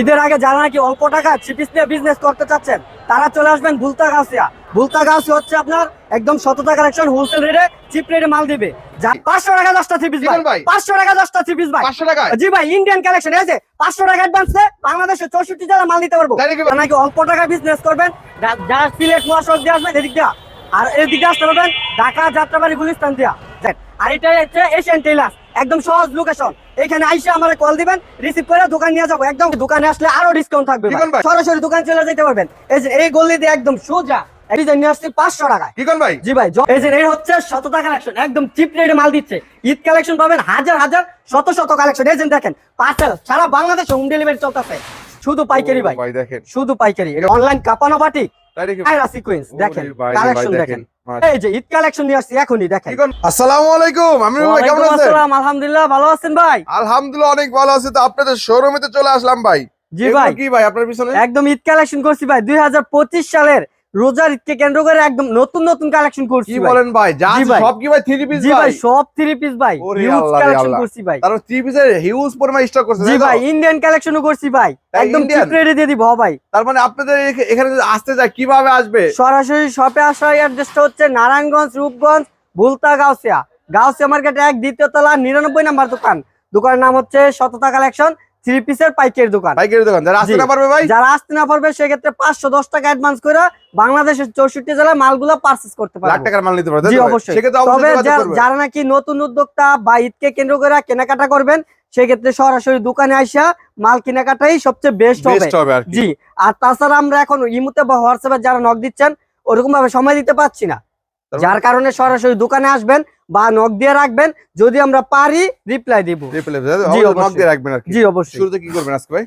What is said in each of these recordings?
ঈদের আগে যারা নাকি অল্প টাকা চিপিস নিয়ে বিজনেস করতে চাচ্ছেন তারা চলে আসবেন ভুলতা গাউসিয়া। ভুলতা গাউসিয়া হচ্ছে আপনার একদম শততা কালেকশন হোলসেল রেটে চিপ রেটে মাল দিবে। পাঁচশো টাকা দশটা চিপিস ভাই? পাঁচশো টাকা দশটা চিপিস ভাই। পাঁচশো টাকায়? জি ভাই ইন্ডিয়ান কালেকশন যে পাঁচশো টাকা অ্যাডভান্স বাংলাদেশের চৌষট্টি জেলা মাল দিতে পারব। নাকি? অল্প টাকা বিজনেস করবেন যারা সিলেট মহাসড়ক দিয়ে আসবেন এদিক দিয়া। আর এদিক দিয়ে আসতে পারবেন ঢাকা যাত্রাবাড়ি গুলিস্তান দিয়া। আর এটা হচ্ছে এশিয়ান টেলার একদম সহজ লোকেশন এখানে আইসে আমার কল দিবেন রিসিভ করে দোকান নিয়ে যাব। একদম দোকানে আসলে আরও ডিসকাউন্ট থাকবে? সরাসরি দোকান চলে যেতে পারবেন। এই যে এই গল্লি দিয়ে একদম সোজা পাঁচশো টাকায়। ভাই? জি ভাই এই যে এই হচ্ছে শততা কালেকশন একদম চিপ রেটে মাল দিচ্ছে। ঈদ কালেকশন পাবেন হাজার হাজার শত শত কালেকশন এই যে দেখেন পার্সেল সারা বাংলাদেশ হোম ডেলিভারি চলতেছে। শুধু পাইকারি ভাই। ভাই শুধু পাইকারি। অনলাইন কাপানো বাটি তাই সিকোয়েন্স দেখেন ভাই রে ভাই, কালেকশন দেখেন। দেখেন। এই যে ঈদ কালেকশন নিয়ে আসছি এখনই দেখেন। আসসালামু আলাইকুম ভাই কেমন আছেন? আসসালাম আলহামদুলিল্লাহ ভালো আছেন ভাই? আলহামদুলিল্লাহ অনেক ভালো আছে। তো আপনাদের শোরুমে তো চলে আসলাম ভাই। জি ভাই। কি ভাই আপনার পিছনে? একদম ঈদ কালেকশন করছি ভাই দুই হাজার পঁচিশ সালের রোজার ঈদকে কেন্দ্র করে একদম নতুন নতুন কালেকশন করছি কি বলেন ভাই? যা। সব কি ভাই থ্রি পিস জি ভাই সব থ্রি পিস ভাই। হিউজ কালেকশন করছি ভাই। তারপর থ্রি পিসের হিউজ পরিমাণ স্টক করছে জি ভাই ইন্ডিয়ান কালেকশনও করছি ভাই। একদম? চিপ রেটে দিয়ে দিব ভাই। তার মানে আপনাদের এখানে আসতে যায় কীভাবে আসবে? সরাসরি শপে আসার অ্যাড্রেসটা হচ্ছে নারায়ণগঞ্জ রূপগঞ্জ ভুলতা গাউসিয়া। গাউসিয়া মার্কেট এক দ্বিতীয় তলা নিরানব্বই নাম্বার দোকান। দোকানের নাম হচ্ছে শততা কালেকশন থ্রি পিসের পাইকের দোকান। পাইকারি দোকান। যারা আসতে না পারবে ভাই? যারা আসতে না পারবে সেক্ষেত্রে পাঁচশো দশ টাকা অ্যাডভান্স করে বাংলাদেশের চৌষট্টি জেলায় মালগুলো পারচেস করতে লাখ টাকার মাল নিতে পারবে জি? অবশ্যই। তবে। যারা নাকি নতুন উদ্যোক্তা বা ঈদকে কেন্দ্র করে কেনাকাটা করবেন সেক্ষেত্রে সরাসরি দোকানে আইসা মাল কেনাকাটাই সবচেয়ে বেস্ট হবে। জি আর তাছাড়া আমরা এখন ইমুতে বা হোয়াটসঅ্যাপে যারা নক দিচ্ছেন ওরকম ভাবে সময় দিতে পারছি না? যার কারণে সরাসরি দোকানে আসবেন বা নক দিয়ে রাখবেন যদি আমরা পারি রিপ্লাই দিব। জি, অবশ্যই। নক দিয়ে রাখবেন আর জি অবশ্যই। শুরুতে কি করবেন আজকে ভাই?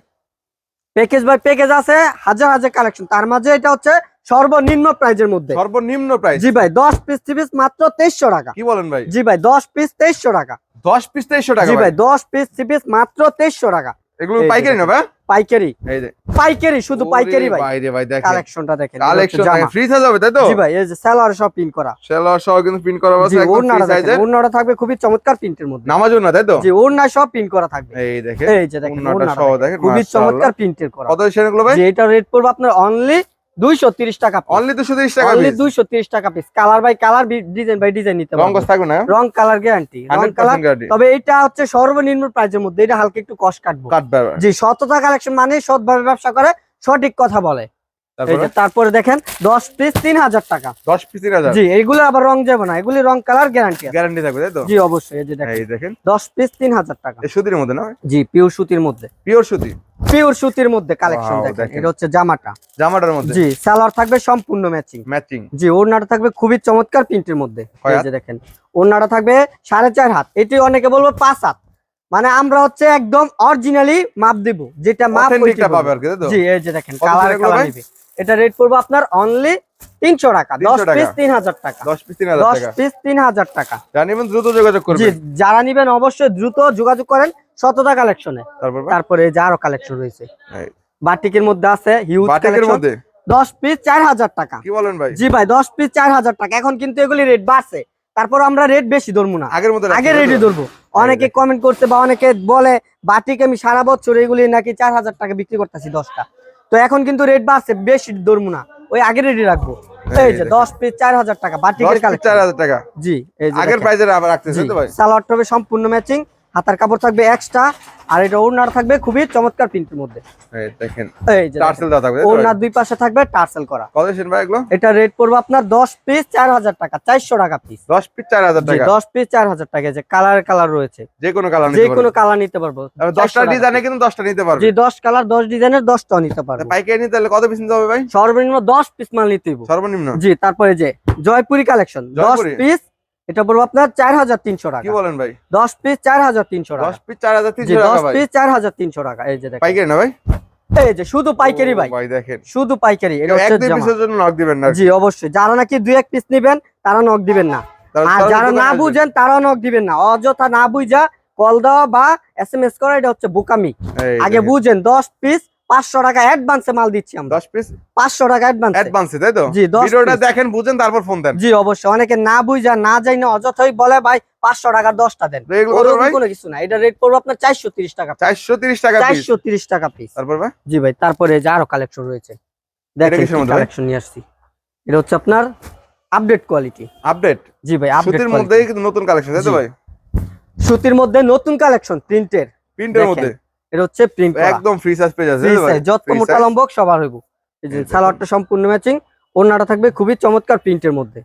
প্যাকেজ বাই প্যাকেজ আছে হাজার হাজার কালেকশন তার মাঝে এটা হচ্ছে সর্বনিম্ন প্রাইজের মধ্যে। সর্বনিম্ন প্রাইস জি ভাই দশ পিস পিস মাত্র তেইশশো টাকা। কি বলেন ভাই? জি ভাই দশ পিস তেইশশো টাকা। দশ পিস তেইশশো টাকা জি ভাই? ভাই দশ পিস পিস মাত্র তেইশশো টাকা। এগুলো পাইকারি না ভাই? পাইকারি। এই যে। পাইকারি শুধু পাইকারি ভাই। বাইরে ভাই দেখেন। কালেকশনটা দেখেন কালেকশন ফ্রি সাইজ হবে তাই তো? জি ভাই এই যে সেলার সব পিন করা। সেলার সব কিন্তু প্রিন্ট করা আছে একদম ফ্রি সাইজে ওড়নাটা থাকবে খুবই চমৎকার প্রিন্টের মধ্যে। নামাজ না তাই তো? জি ওড়না সব প্রিন্ট করা থাকবে। এই দেখেন এই যে দেখেন ওড়নাটা ওড়নাটা সহ দেখেন, দেখেন, খুবই চমৎকার প্রিন্টের করা। কত সেগুলো ভাই? জি এটা রেট পড়বে আপনার অনলি 230 টাকা অনলি 230 টাকা অনলি 230 টাকা piece colour by colour design by design নিতে রং থাকবে না? রং কালার গ্যারান্টি রং কালার তবে এটা হচ্ছে সর্বনিম্ন মধ্যে। এটা হালকা একটু কষ্ট কাটবো। কাটবে জি সততা কালেকশন মানে সৎভাবে ব্যবসা করে সঠিক কথা বলে। তারপরে? দেখেন 10 পিস 3000 টাকা। 10 পিস 3000 জি এগুলো আবার রং যাবে না এগুলি রং কালার গ্যারান্টি গ্যারান্টি থাকবে তাই তো? জি অবশ্যই এই যে দেখেন। 10 পিস 3000 টাকা। সুতির মধ্যে না? জি পিওর সুতির মধ্যে। পিওর সুতি? পিওর সুতির মধ্যে কালেকশন দেখেন। এটা হচ্ছে জামাটা। জামাটার মধ্যে? জি সালোয়ার থাকবে সম্পূর্ণ ম্যাচিং ম্যাচিং জি ওড়নাটা থাকবে খুবই চমৎকার প্রিন্টের মধ্যে। এই যে দেখেন ওড়নাটা থাকবে সাড়ে চার হাত। এটি অনেকে বলব পাঁচ হাত। মানে আমরা হচ্ছে একদম অরিজিনালি মাপ দিব যেটা মাপ জি এই যে দেখেন কালার কালার এটা রেট পড়বে আপনার অনলি তিনশো টাকা দশ পিস তিন হাজার টাকা। 10 পিস 3000 দশ পিস তিন হাজার টাকা। জানিবেন দ্রুত যোগাযোগ করবেন। যারা নিবেন অবশ্যই দ্রুত যোগাযোগ করেন শতটা কালেকশনে তারপরে এই যে আরও কালেকশন রয়েছে। বাটিকের মধ্যে আছে হিউজ বাটিকের মধ্যে? দশ পিস চার হাজার টাকা। কি বলেন ভাই? জি ভাই দশ পিস চার হাজার টাকা। এখন কিন্তু এগুলি রেট বাড়ছে। তারপর আমরা রেট বেশি ধরবো না। আগের মতো আগে রেটই ধরবো। অনেকে কমেন্ট করতে বা অনেকে বলে বাটিকে আমি সারা বছর এগুলি নাকি চার হাজার টাকা বিক্রি করতেছি দশটা। তো এখন কিন্তু রেট বাড়ছে বেশি ধরবো না। ওই আগের রেডি রাখব। এই যে দেখেন। দশ পিস চার হাজার টাকা 10 বাটিকের হাজার কালেকশন 4000 টাকা। জি এই যে আগের। প্রাইজে আবার রাখতেছে তো ভাই? সালোয়ারটা হবে সম্পূর্ণ ম্যাচিং হাতার কাপড় থাকবে এক্সট্রা আর এটা ওড়নার থাকবে খুবই চমৎকার প্রিন্টের মধ্যে। এই দেখেন এই যে টার্সেল দাও থাকবে তাই তো ভাই? ওড়নার দুই পাশে থাকবে টার্সেল করা। কত সেন ভাই এগুলো? এটা রেট পড়বে আপনার দশ পিস টাকা চারশো টাকা পিস 10 পিস 4000 টাকা? দশ পিস চার হাজার টাকা যে কালার কালার রয়েছে। যে কোনো কালার যে কোনো কালার নিতে পারব। আর 400 10টা ডিজাইনে কিন্তু 10টা নিতে পারবে। জি কালার দশ ডিজাইনের দশটাও নিতে পারব। পাইকারি নিতে হলে কত পিস নিতে হবে ভাই? সর্বনিম্ন দশ পিস মাল নিতে হইব। সর্বনিম্ন? জি তারপরে যে জয়পুরি কালেকশন দশ জয়পুরি? পিস এটা পড়ব আপনার চার হাজার তিনশো টাকা। কি বলেন ভাই? দশ পিস চার হাজার তিনশো টাকা। 10 পিস 4300 জি টাকা দশ পিস চার হাজার তিনশো টাকা। এই যে দেখেন। পাইকারি না ভাই? এই যে শুধু পাইকারি ভাই। ভাই দেখেন। শুধু পাইকারি এটা হচ্ছে পিসের জন্য নক দিবেন না জি অবশ্যই। যারা নাকি দুই এক পিস নিবেন তারা নক দিবেন না। আর যারা না বুঝেন তারাও নক দিবেন না। অযথা না বুঝা কল দেওয়া বা এস এম এস করা এটা হচ্ছে বোকামি। আগে বুঝেন দশ পিস পাঁচশো টাকা অ্যাডভান্সে মাল দিচ্ছি আমরা। 10 পিস পাঁচশো টাকা অ্যাডভান্স অ্যাডভান্সে তাই তো? জি, ভিডিওটা দেখেন বুঝেন তারপর ফোন দেন। জি অবশ্যই। অনেকে না বুঝা না যাই না অযথাই বলে ভাই পাঁচশো টাকার দশটা দেন। কোনো কিছু না। এটা রেট পড়বে আপনার চারশো তিরিশ টাকা 430 টাকা পিস চারশো তিরিশ টাকা পিস তারপর ভাই? জি ভাই তারপরে যে আরও কালেকশন রয়েছে। দেখেন মধ্যে? কালেকশন নিয়ে আসছি। এটা হচ্ছে আপনার আপডেট কোয়ালিটি আপডেট জি ভাই আপডেট সুতির মধ্যেই কিন্তু নতুন কালেকশন তাই তো ভাই? সুতির মধ্যে নতুন কালেকশন প্রিন্টের প্রিন্টের মধ্যে? এটা হচ্ছে প্রিন্ট একদম ফ্রি সাইজ পেজ আছে যত মোটা লম্বক সবার হইব। এই যে সালোয়ারটা সম্পূর্ণ ম্যাচিং ওড়নাটা থাকবে খুবই চমৎকার প্রিন্টের মধ্যে।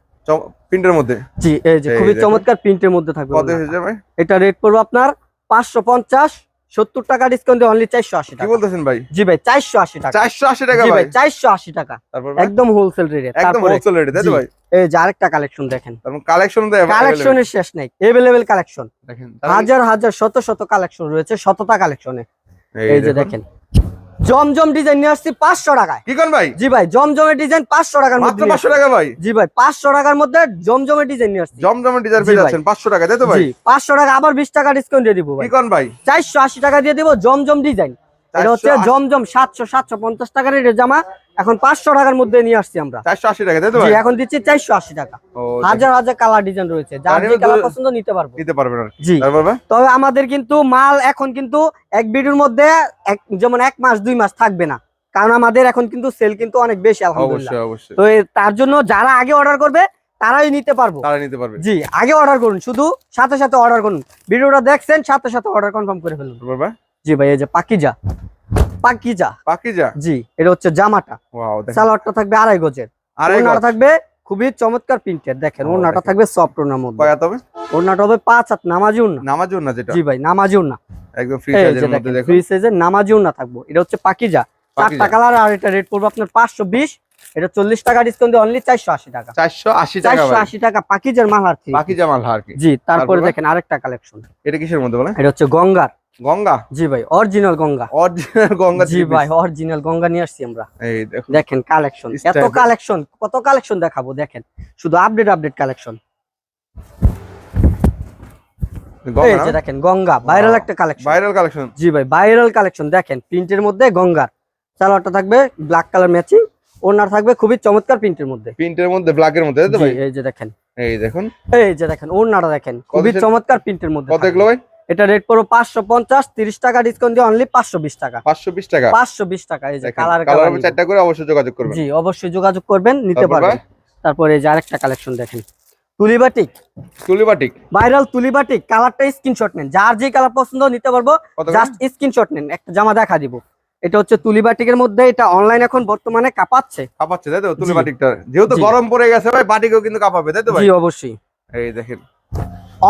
প্রিন্টের মধ্যে? জি এই যে খুবই চমৎকার প্রিন্টের মধ্যে থাকবে কত। হয়েছে ভাই? এটা রেট পড়বে আপনার পাঁচশো পঞ্চাশ সত্তর টাকা ডিসকাউন্ট দিয়ে অনলি চারশো আশি কি টাকা। বলতেছেন ভাই? জি ভাই চারশো আশি টাকা। 480 টাকা ভাই ভাই? চারশো আশি টাকা। একদম হোলসেল রেটে একদম হোলসেল রেটে তাই তো ভাই? এই যে আরেকটা কালেকশন দেখেন। কালেকশন কালেকশনের শেষ নেই এভেলেবেল কালেকশন দেখেন হাজার হাজার শত শত কালেকশন রয়েছে শতটা কালেকশনে এই যে দেখেন। জমজম ডিজাইন নিয়ে আসছি পাঁচশো টাকায়। কি ভাই? জি ভাই জমজমের ডিজাইন পাঁচশো টাকার মধ্যে নিয়ে 500 আসছি। টাকা ভাই? জি ভাই পাঁচশো টাকার মধ্যে জমজমের ডিজাইন নিয়ে আসছি। জমজমের ডিজাইন পেয়ে যাচ্ছেন 500 টাকা তাই তো ভাই? পাঁচশো টাকা আবার বিশ টাকা ডিসকাউন্ট দিয়ে দিব ভাই। ভাই? চারশো আশি টাকা দিয়ে দিব জমজম ডিজাইন এটা হচ্ছে জমজম সাতশো সাতশো পঞ্চাশ টাকার এটা জামা। এখন পাঁচশো টাকার মধ্যে নিয়ে আসছি আমরা। 480 টাকা তাই তো জি ভাই? এখন দিচ্ছি চারশো আশি টাকা। হাজার হাজার কালার ডিজাইন রয়েছে। যার যে কালার পছন্দ নিতে পারব। নিতে পারবেন জি। তবে আমাদের কিন্তু মাল এখন কিন্তু এক ভিডিওর মধ্যে যেমন এক মাস দুই মাস থাকবে না। কারণ আমাদের এখন কিন্তু সেল কিন্তু অনেক বেশি আলহামদুলিল্লাহ। তো তার জন্য যারা আগে অর্ডার করবে তারাই নিতে পারব। তারা নিতে পারবে। জি আগে অর্ডার করুন। শুধু সাথে সাথে অর্ডার করুন। ভিডিওটা দেখছেন সাথে সাথে অর্ডার কনফার্ম করে ফেলুন। জি ভাই এই যে পাকিজা। পাকিজা। পাকিজা? জি এটা হচ্ছে জামাটা। সালোয়ারটা থাকবে আড়াই গজের। থাকবে খুবই চমৎকার প্রিন্টের দেখেন। ও, ওড়নাটা থাকবে সফট ওড়নার মধ্যে। ওড়নাটা হবে পাঁচ হাত নামাজি ওড়না। নামাজুন না যেটা? জি ভাই নামাজি ওড়না। একদম ফ্রি সাইজের মধ্যে দেখেন ফ্রি সাইজের নামাজি ওড়না থাকব। এটা হচ্ছে পাকিজা। চারটা কালার আর এটা রেট পড়বে আপনার পাঁচশো বিশ। এটা চল্লিশ টাকা ডিসকাউন্ট দিয়ে অনলি চারশো আশি টাকা। 480 টাকা চারশো ভাই। আশি টাকা পাকিজার মাল আর কি পাকিজা মাল আর কি জি তারপরে? দেখেন আরেকটা কালেকশন এটা কিসের মধ্যে এটা হচ্ছে গঙ্গার। গঙ্গা? জি ভাই অরিজিনাল গঙ্গা। অরিজিনাল গঙ্গা জি ভাই অরিজিনাল গঙ্গা নিয়ে আসছি আমরা। এই দেখুন দেখেন কালেকশন এত কালেকশন কত কালেকশন দেখাবো দেখেন। শুধু আপডেট আপডেট কালেকশন এই গঙ্গা যে দেখেন গঙ্গা ভাইরাল একটা কালেকশন ভাইরাল কালেকশন জি ভাই ভাইরাল কালেকশন দেখেন প্রিন্টের মধ্যে গঙ্গার। সালোয়ারটা থাকবে ব্ল্যাক কালার ম্যাচিং ওনার থাকবে খুবই চমৎকার প্রিন্টের মধ্যে। প্রিন্টের মধ্যে ভাই? এই যে দেখেন। এই দেখুন। এই যে দেখেন ওনাটা দেখেন খুবই চমৎকার প্রিন্টের মধ্যে কত এগুলো ভাই? এটা রেট পড়ো পাঁচশো পঞ্চাশ তিরিশ টাকা ডিসকাউন্ট দিয়ে অনলি পাঁচশো বিশ টাকা। 520 টাকা? পাঁচশো বিশ টাকা এই যে কালার কালার চারটা করে অবশ্যই যোগাযোগ করবেন। জি অবশ্যই যোগাযোগ করবেন নিতে পারবেন। তারপরে এই যে আরেকটা কালেকশন দেখেন। তুলিবাটিক তুলিবাটিক ভাইরাল তুলিবাটিক কালারটা স্ক্রিনশট নেন। যার যে কালার পছন্দ নিতে পারব? জাস্ট স্ক্রিনশট নেন একটা জামা দেখা দিব। এটা হচ্ছে তুলিবাটিকের মধ্যে এটা অনলাইন এখন বর্তমানে কাঁপাচ্ছে। কাঁপাচ্ছে তাই তো? তুলিবাটিকটা যেহেতু গরম পড়ে গেছে ভাই বাটিকেও কিন্তু কাঁপাবে তাই তো ভাই? জি অবশ্যই। এই দেখেন।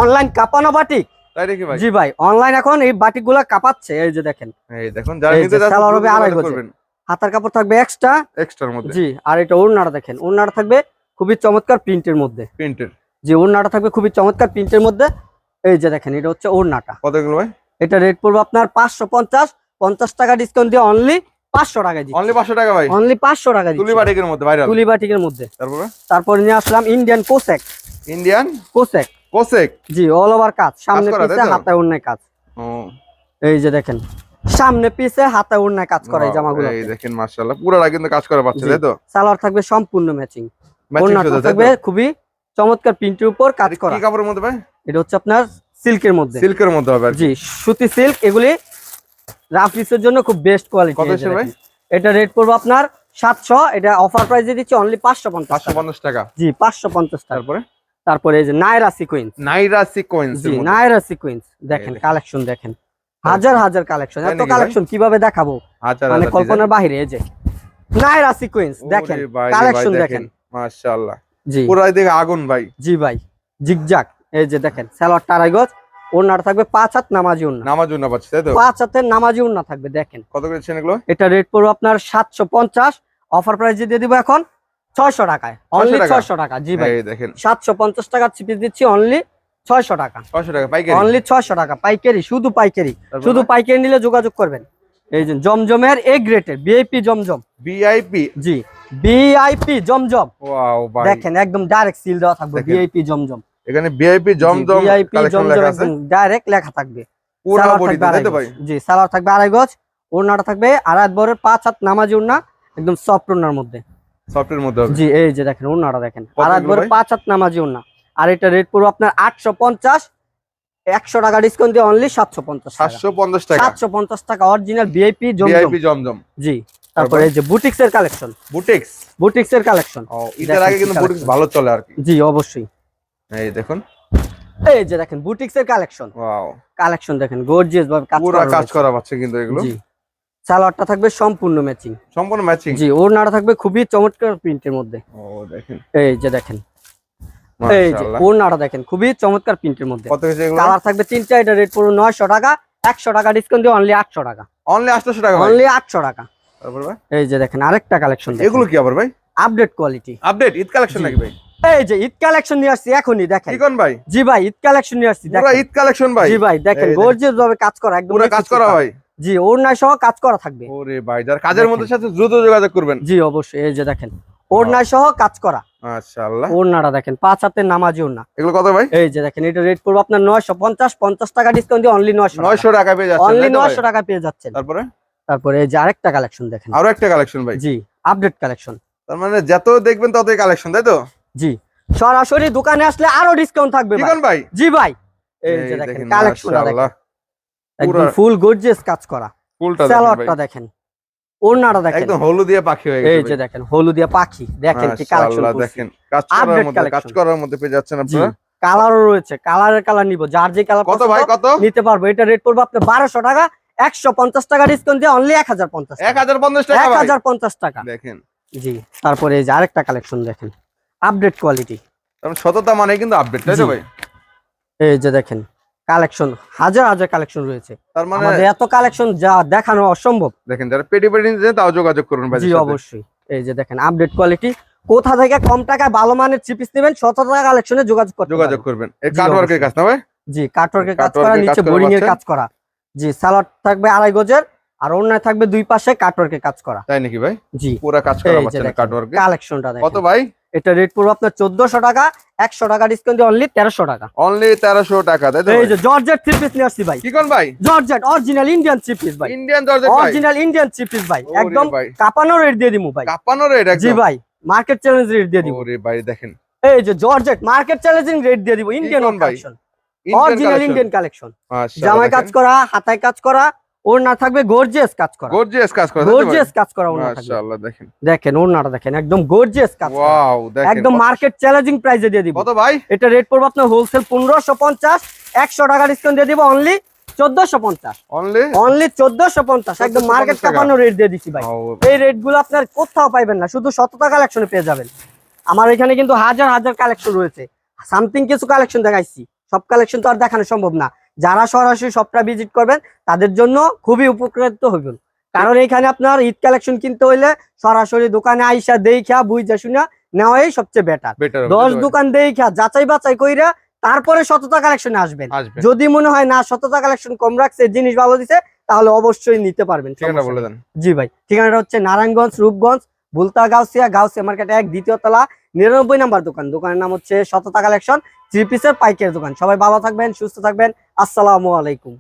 অনলাইন কাঁপানো বাটিক তাই দেখি ভাই? জি ভাই অনলাইন এখন এই বাটিকগুলা কাঁপাচ্ছে এই যে দেখেন। এই দেখুন যারা নিতে যাচ্ছেন হাতার কাপড় থাকবে এক্সট্রা এক্সট্রার মধ্যে। জি আর এটা ওড়নাটা দেখেন ওড়নাটা থাকবে খুবই চমৎকার প্রিন্টের মধ্যে। প্রিন্টের যে ওড়নাটা থাকবে খুবই চমৎকার প্রিন্টের মধ্যে। এই যে দেখেন এটা হচ্ছে ওড়নাটা। কত এগুলো ভাই? এটা রেট পড়বে আপনার পাঁচশো পঞ্চাশ পঞ্চাশ টাকা ডিসকাউন্ট দিয়ে অনলি পাঁচশো টাকায় দিচ্ছি। অনলি 500 টাকা ভাই? অনলি পাঁচশো টাকা দিচ্ছি। তুলিবাটিকের মধ্যে তুলি বাটিকের মধ্যে। তারপরে? তারপর নিয়ে আসলাম ইন্ডিয়ান কোসেক ইন্ডিয়ান কোসেক কোসেক? জি অল ওভার কাজ। সামনে পিছে? হাতায় অন্যায় কাজ। এই যে দেখেন সামনে পিছে হাতায় অন্যায় কাজ করে এই জামাগুলো। এই দেখেন মাশাআল্লাহ। পুরোটা কিন্তু কাজ করা পাচ্ছে তাই তো? সালোয়ার থাকবে সম্পূর্ণ ম্যাচিং থাকবে খুবই চমৎকার প্রিন্টের উপর কাজ করা কি কাপড়ের মধ্যে ভাই? এটা হচ্ছে আপনার সিল্কের মধ্যে। সিল্কের মধ্যে হবে জি সুতি সিল্ক এগুলি রাফ ইউজের জন্য খুব বেস্ট কোয়ালিটি কত ভাই? এটা রেট পড়বে আপনার সাতশো এটা অফার প্রাইসে দিচ্ছি অনলি পাঁচশো পঞ্চাশ টাকা। 550 টাকা। জি পাঁচশো পঞ্চাশ টাকা। তারপরে? তারপরে এই যে নাইরা সিকুয়েন্স নাইরা সিকোয়েন্স জি নায়রা সিকুয়েন্স দেখেন। কালেকশন দেখেন। হাজার হাজার কালেকশন এত কালেকশন কীভাবে দেখাবো? মানে কল্পনার বাইরে এই যে। নাইরা সিকুয়েন্স দেখেন কালেকশন দেখেন। মাশাআল্লাহ। জি। পুরো দিকে আগুন ভাই। জি ভাই জিগজাক এই যে দেখেন সালোয়ার টারাই গজ ওনার থাকবে পাঁচ হাত নামাজি উন্না নামাজ জন্য পাচ্ছে তাই তো? পাঁচ হাতের নামাজি উন্না থাকবে দেখেন। কত করে দিচ্ছেন এগুলো? এটা রেট পড়বে আপনার সাতশো পঞ্চাশ। অফার প্রাইস দিয়ে দিব এখন ছয়শো টাকায়। অনলি? ছয়শো টাকা জি ভাই। দেখেন। সাতশো পঞ্চাশ টাকার চিপি দিচ্ছি অনলি ছয়শো টাকা। 600 টাকা পাইকারি? অনলি ছয়শো টাকা পাইকারি শুধু পাইকারি। শুধু পাইকারি নিলে যোগাযোগ করবেন। এই যে জমজমের এ গ্রেটের বিআইপি জমজম। ভিআইপি জি বিআইপি জমজম। ওয়াও ভাই দেখেন একদম ডাইরেক্ট সিল দেওয়া থাকবে। বিআইপি জমজম। এখানে ভিআইপি জমজম ভিআইপি জমজম একদম ডাইরেক্ট লেখা থাকবে। পুরো বডি থাকবে তাই আড়াই তো ভাই জি সালোয়ার থাকবে আড়াই গজ। ওড়নাটা থাকবে আড়াই বরের পাঁচ হাত নামাজি ওড়না একদম সফট ওড়নার মধ্যে। সফটের মধ্যে জি এই যে দেখেন ওড়নাটা দেখেন। ভাই? পাঁচ হাত নামাজি ওড়না। আর এটা রেট পড়বে আপনার আটশো পঞ্চাশ একশো টাকা ডিসকাউন্ট দিয়ে অনলি সাতশো পঞ্চাশ টাকা। সাতশো পঞ্চাশ টাকা। সাতশো পঞ্চাশ টাকা original VIP Zamzam. VIP Zamzam. জি তারপরে এই যে বুটিক্স এর কালেকশন বুটিক্স? বুটিক্স এর কালেকশন ও ঈদের আগে কিন্তু বুটিক্স ভালো চলে আর কি। জি অবশ্যই। এই দেখুন। এই যে দেখেন বুটিক্স এর কালেকশন ওয়াও কালেকশন দেখেন গর্জিয়াস ভাবে কাজ করা করা কিন্তু এগুলো। জি। সালোয়ারটা থাকবে সম্পূর্ণ ম্যাচিং। সম্পূর্ণ ম্যাচিং? জি ওড়নাটা থাকবে খুবই চমৎকার প্রিন্টের মধ্যে। ও দেখেন। এই যে দেখেন। এই যে ওড়নাটা দেখেন খুবই চমৎকার প্রিন্টের মধ্যে। কত কালার থাকবে তিনটা এটা রেট পড়বে নয়শো টাকা একশো টাকা ডিসকাউন্ট দিয়ে অনলি আটশো টাকা। অনলি 800 টাকা অনলি আটশো টাকা। তারপর ভাই? এই যে দেখেন আরেকটা কালেকশন এগুলো কি আবার ভাই? Update quality update Eid collection. নাকি ভাই? এই যে ঈদ কালেকশন নিয়ে আসছি এখনই দেখেন। কোন ভাই? জি ভাই ঈদ কালেকশন নিয়ে আসছি পুরো ঈদ কালেকশন ভাই। জি ভাই দেখেন। গর্জিয়াস ভাবে কাজ করা একদম পুরো কাজ করা ভাই। জি ওড়নায় সহ কাজ করা থাকবে। ওরে ভাই যার কাজের মধ্যে সাথে দ্রুত যোগাযোগ করবেন। জি অবশ্যই এই যে দেখেন ওড়নায় সহ কাজ করা। মাশাআল্লাহ। ওড়নাটা দেখেন পাঁচ হাতের নামাজি ওড়না। এগুলো কত ভাই? এই যে দেখেন এটা রেট পড়বে আপনার নয়শো পঞ্চাশ পঞ্চাশ টাকা ডিসকাউন্ট দিয়ে অনলি নয়শো 900 টাকা। পেয়ে যাচ্ছে অনলি নয়শো টাকা পেয়ে যাচ্ছেন। তারপরে? তারপরে এই যে আরেকটা কালেকশন দেখেন। আরও একটা কালেকশন ভাই। জি আপডেট কালেকশন তার মানে যত দেখবেন ততই কালেকশন তাই তো? জি সরাসরি দোকানে আসলে আরও ডিসকাউন্ট থাকবে ভাই। ভাই? জি ভাই এই যে দেখেন কালেকশনটা দেখেন। একদম ফুল গর্জিয়াস কাজ করা। ফুলটা দেখেন ওড়নাটা দেখেন। একদম হলুদিয়া পাখি হয়ে এই যে দেখেন হলুদিয়া পাখি দেখেন কি কালেকশন দেখেন কাজ করার মধ্যে কাজ করার মধ্যে পেয়ে যাচ্ছেন আপনারা। কালারও রয়েছে কালারের কালার নিব যার যে কালার কত ভাই কত? নিতে পারব। এটা রেট পড়বে আপনার বারোশো টাকা একশো পঞ্চাশ টাকা ডিসকাউন্ট দিয়ে অনলি এক হাজার পঞ্চাশ এক হাজার পঞ্চাশ টাকা এক হাজার পঞ্চাশ টাকা। দেখেন। জি তারপরে এই যে আরেকটা কালেকশন দেখেন আপডেট কোয়ালিটি সততা মানে কিন্তু আপডেট তাই তো ভাই? এই যে দেখেন কালেকশন হাজার হাজার কালেকশন রয়েছে। তার মানে এত কালেকশন যা দেখানো অসম্ভব। দেখেন যারা পেটি পেটি নিতে তাও যোগাযোগ করুন ভাই জি অবশ্যই। এই যে দেখেন আপডেট কোয়ালিটি কোথা থেকে কম টাকায় ভালো মানের চিপিস নেবেন শত টাকা কালেকশনে যোগাযোগ করতে যোগাযোগ করবেন। এই কার্ড কাজ না ভাই? জি কাটওয়ার্কের কাজ করা নিচে বোরিং এর কাজ করা। জি সালোয়ার থাকবে আড়াই গজের আর অন্যায় থাকবে দুই পাশে কাটওয়ার্কের কাজ করা। তাই নাকি ভাই? জি। পুরা কাজ করা দেখেন, কালেকশনটা কত ভাই? এটা রেট পড়বে আপনার চোদ্দশো টাকা একশো টাকা ডিসকাউন্ট অনলি তেরোশো টাকা। অনলি তেরোশো টাকা এই যে জর্জেট থ্রি পিস নিয়ে আসছি ভাই। কি কোন ভাই? Georgette original Indian three piece ভাই। Indian georgette original Indian three piece ভাই। একদম কাপানো রেট দিয়ে দিমু ভাই। কাপানো রেট জি ভাই মার্কেট চ্যালেঞ্জ রেট দিয়ে দিব ওরে ভাই দেখেন। এই যে জর্জেট মার্কেট চ্যালেঞ্জিং রেট দিয়ে দিব। Indian? Collection original Indian collection জামাই কাজ করা হাতায় কাজ করা ওর না থাকবে গর্জিয়াস কাজ করা। গর্জিয়াস কাজ করে গর্জিয়াস কাজ করা মাশাআল্লাহ দেখেন। দেখেন দেখেন একদম গর্জিয়াস কাজ ওয়াও দেখেন। একদম মার্কেট চ্যালেঞ্জিং প্রাইসে দিয়ে দিব। কত ভাই? এটা রেট পড়বে আপনার হোলসেল পনেরোশো পঞ্চাশ একশো টাকা ডিসকাউন্ট দিয়ে দিব অনলি চোদ্দশো পঞ্চাশ। অনলি অনলি চোদ্দশো পঞ্চাশ একদম মার্কেট টাকা। কাপানো রেট দিয়ে দিচ্ছি ভাই। এই রেটগুলো আপনার কোথাও পাইবেন না শুধু শতটা কালেকশনে পেয়ে যাবেন। আমার এখানে কিন্তু হাজার হাজার কালেকশন রয়েছে। সামথিং কিছু কালেকশন দেখাইছি। সব কালেকশন তো আর দেখানো সম্ভব না। যারা সরাসরি সবটা ভিজিট করবেন তাদের জন্য খুবই উপকৃত হইবেন কারণ এখানে আপনার ঈদ কালেকশন কিনতে হইলে সরাসরি দোকানে আইসা দেখা বুঝা শুনা নেওয়াই সবচেয়ে বেটার দশ দোকান দেখা যাচাই বাছাই কইরা তারপরে শততা কালেকশনে আসবেন আসবে। যদি মনে হয় না শততা কালেকশন কম রাখছে জিনিস ভালো দিছে তাহলে অবশ্যই নিতে পারবেন জি ভাই ঠিকানাটা হচ্ছে নারায়ণগঞ্জ রূপগঞ্জ বুলতা গাউসিয়া গাউসিয়া মার্কেট এক দ্বিতীয় তলা নিরানব্বই নাম্বার দোকান। দোকানের নাম হচ্ছে শততা কালেকশন থ্রি পিসের পাইকারি দোকান। সবাই ভালো থাকবেন সুস্থ থাকবেন। আসসালামু আলাইকুম।